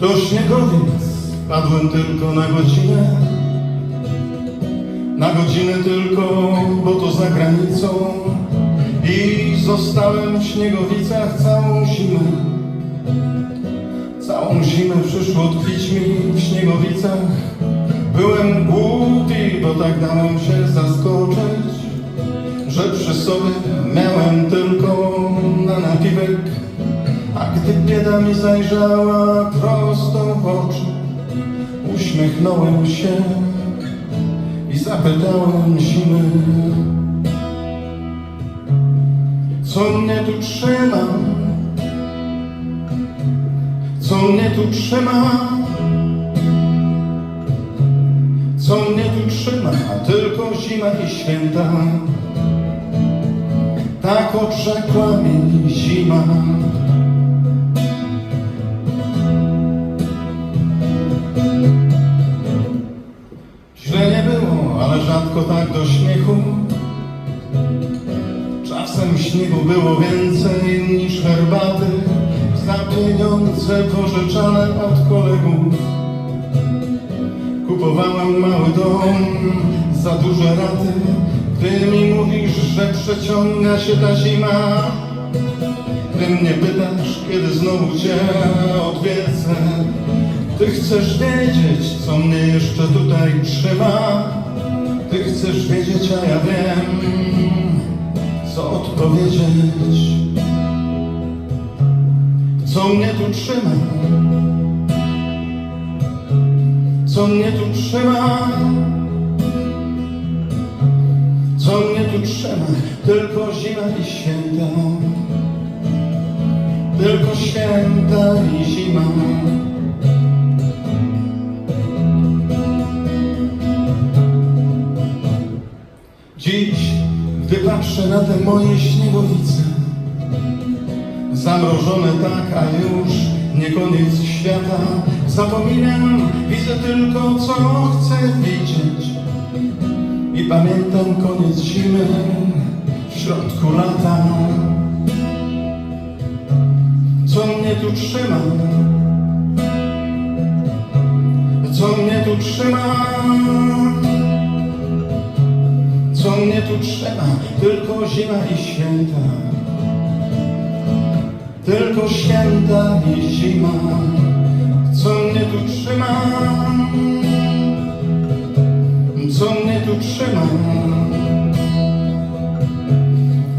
To śniegowiec, padłem tylko na godzinę. Na godzinę tylko, bo to za granicą. I zostałem w Śniegowicach całą zimę. Całą zimę przyszło tkwić mi w Śniegowicach. Byłem głupi, bo tak dałem się zaskoczyć, że przy sobie miałem tylko na napiwek. A gdy bieda mi zajrzała oczy, uśmiechnąłem się i zapytałem zimy, co mnie tu trzyma, co mnie tu trzyma, co mnie tu trzyma, tylko zima i święta. Tak odrzekła mi zima. Rzadko tak do śmiechu. Czasem śniegu było więcej niż herbaty za pieniądze pożyczane od kolegów. Kupowałem mały dom za duże raty. Ty mi mówisz, że przeciąga się ta zima. Ty mnie pytasz, kiedy znowu cię odwiedzę. Ty chcesz wiedzieć, co mnie jeszcze tutaj trzyma. Chcesz wiedzieć, a ja wiem, co odpowiedzieć. Co mnie tu trzyma? Co mnie tu trzyma? Co mnie tu trzyma? Tylko zima i święta. Tylko święta i zima. Patrzę na te moje śniegowice, zamrożone tak, a już nie koniec świata, zapominam, widzę tylko, co chcę widzieć. I pamiętam koniec zimy w środku lata. Co mnie tu trzyma? Co mnie tu trzyma? Tu trzyma? Tylko zima i święta. Tylko święta i zima. Co mnie tu trzyma? Co mnie tu trzyma?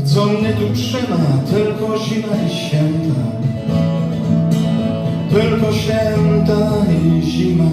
Co mnie tu trzyma? Tylko zima i święta. Tylko święta i zima.